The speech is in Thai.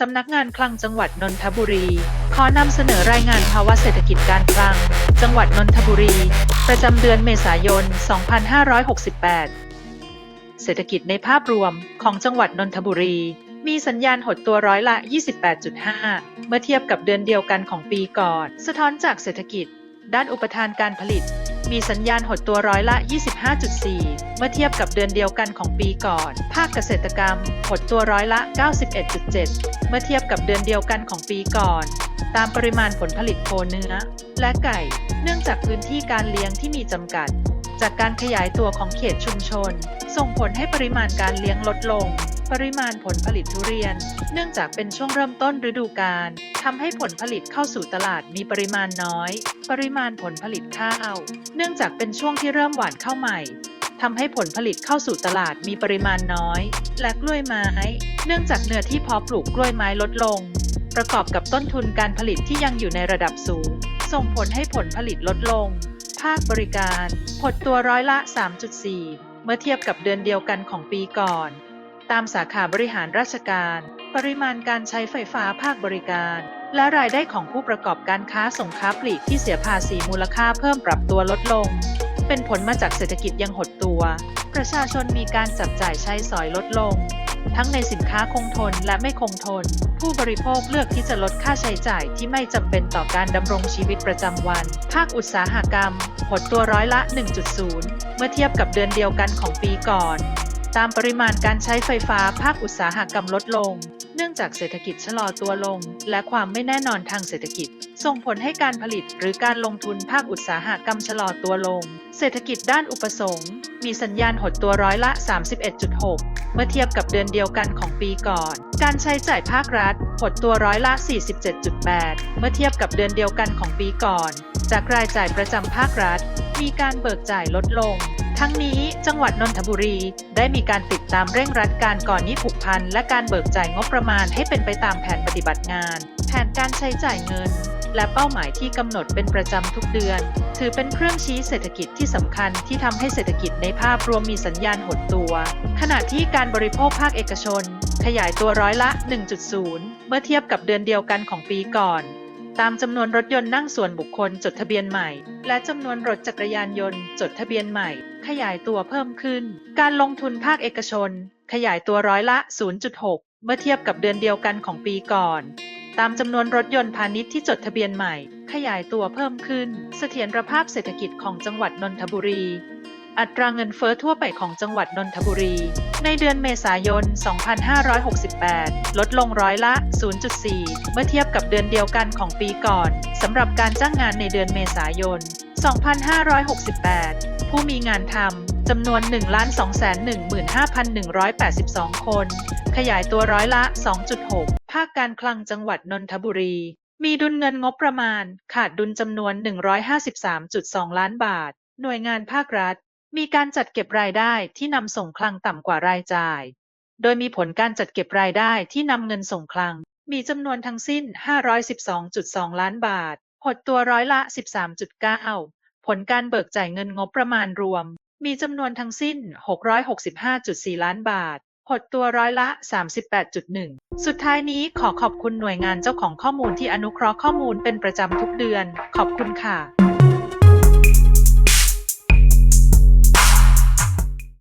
สำนักงานคลังจังหวัดนนทบุรี ขอนำเสนอรายงานภาวะเศรษฐกิจการคลัง จังหวัดนนทบุรี ประจำเดือนเมษายน 2568 เศรษฐกิจในภาพรวมของจังหวัดนนทบุรี มีสัญญาณหดตัวร้อยละ 28.5 เมื่อเทียบกับเดือนเดียวกันของปีก่อน สะท้อนจากเศรษฐกิจ ด้านอุปทานการผลิต มีสัญญาณหดตัวร้อยละ 25.4 เมื่อเทียบกับเดือนเดียวกันของปีก่อน ภาคเกษตรกรรม หดตัวร้อยละ 91.7 เมื่อเทียบกับเดือนเดียวกันของปีก่อน ตามปริมาณผลผลิตโคเนื้อ และไก่ เนื่องจากพื้นที่การเลี้ยงที่มีจำกัด จากการขยายตัวของเขตชุมชน ส่งผลให้ปริมาณการเลี้ยงลดลง ริมาณผลผลิตทุเรียน เนื่องจากเป็นช่วงเริ่มต้นฤดูกาลทำให้ผลผลิตเข้าสู่ตลาดมีปริมาณน้อย ปริมาณผลผลิตข้าว เนื่องจากเป็นช่วงที่เริ่มหว่านข้าวใหม่ทำให้ผลผลิตเข้าสู่ตลาดมีปริมาณน้อย และกล้วยไม้ เนื่องจากเนื้อที่พาะปลูกกล้วยไม้ลดลง ประกอบกับต้นทุนการผลิตที่ยังอยู่ในระดับสูง ส่งผลให้ผลผลิตลดลง ภาคบริการหดตัวร้อยละ 3.4 เมื่อเทียบกับเดือนเดียวกันของปีก่อน ตามสาขาบริหารราชการ ปริมาณการใช้ไฟฟ้าภาคบริการ และรายได้ของผู้ประกอบการค้าส่งค้าปลีกที่เสียภาษีมูลค่าเพิ่มปรับตัวลดลง เป็นผลมาจากเศรษฐกิจยังหดตัว ประชาชนมีการจับจ่ายใช้สอยลดลง ทั้งในสินค้าคงทนและไม่คงทน ผู้บริโภคเลือกที่จะลดค่าใช้จ่ายที่ไม่จำเป็นต่อการดำรงชีวิตประจำวัน ภาคอุตสาหกรรมหดตัวร้อยละ 1.0 เมื่อเทียบกับเดือนเดียวกันของปีก่อน ตามปริมาณการใช้ไฟฟ้าภาคอุตสาหกรรมลดลง เนื่องจากเศรษฐกิจชะลอตัวลง และความไม่แน่นอนทางเศรษฐกิจ ส่งผลให้การผลิตหรือการลงทุนภาคอุตสาหกรรมชะลอตัวลง เศรษฐกิจด้านอุปสงค์มีสัญญาณหดตัวร้อยละ 31.6 เมื่อเทียบกับเดือนเดียวกันของปีก่อน การใช้จ่ายภาครัฐหดตัวร้อยละ 47.8 เมื่อเทียบกับเดือนเดียวกันของปีก่อน จากรายจ่ายประจำภาครัฐ มีการเบิกจ่ายลดลง ทั้งนี้จังหวัดนนทบุรีได้มีการติดตามเร่งรัดการก่อนหนี้ผูกพันและการเบิกจ่ายงบประมาณให้เป็นไปตามแผนปฏิบัติงาน แผนการใช้จ่ายเงิน และเป้าหมายที่กำหนดเป็นประจำทุกเดือน ถือเป็นเครื่องชี้เศรษฐกิจที่สำคัญที่ทำให้เศรษฐกิจในภาพรวมมีสัญญาณหดตัว ขณะที่การบริโภคภาคเอกชน ขยายตัวร้อยละ 1.0 เมื่อเทียบกับเดือนเดียวกันของปีก่อน ตามจำนวนรถยนต์นั่งส่วนบุคคลจดทะเบียนใหม่ และจำนวนรถจักรยานยนต์จดทะเบียนใหม่ ขยายตัวเพิ่มขึ้น การลงทุนภาคเอกชน ขยายตัวร้อยละ 0.6 เมื่อเทียบกับเดือนเดียวกันของปีก่อน ตามจำนวนรถยนต์พาณิชย์ที่จดทะเบียนใหม่ ขยายตัวเพิ่มขึ้น เสถียรภาพเศรษฐกิจของจังหวัดนนทบุรี อัตราเงินเฟ้อทั่วไปของจังหวัดนนทบุรี ในเดือนเมษายน 2568 ลดลงร้อยละ 0.4 เมื่อเทียบกับเดือนเดียวกันของปีก่อนสำหรับการจ้างงานในเดือนเมษายน 2568 ผู้มีงานทำจำนวน 1,215,182 คน ขยายตัวร้อยละ 2.6 ภาคการคลังจังหวัดนนทบุรีมีดุลเงินงบประมาณ ขาดดุลจำนวน 153.2 ล้านบาท หน่วยงานภาครัฐ มีการจัดเก็บรายได้ที่นำส่งคลังต่ำกว่ารายจ่าย โดยมีผลการจัดเก็บรายได้ที่นำเงินส่งคลัง มีจำนวนทั้งสิ้น 512.2 ล้านบาท หดตัวร้อยละ 13.9 ผลการเบิกจ่ายเงินงบประมาณรวม มีจำนวนทั้งสิ้น 665.4 ล้านบาท หดตัวร้อยละ 38.1 สุดท้ายนี้ขอขอบคุณหน่วยงานเจ้าของข้อมูลที่อนุเคราะห์ข้อมูลเป็นประจำทุกเดือน ขอบคุณค่ะ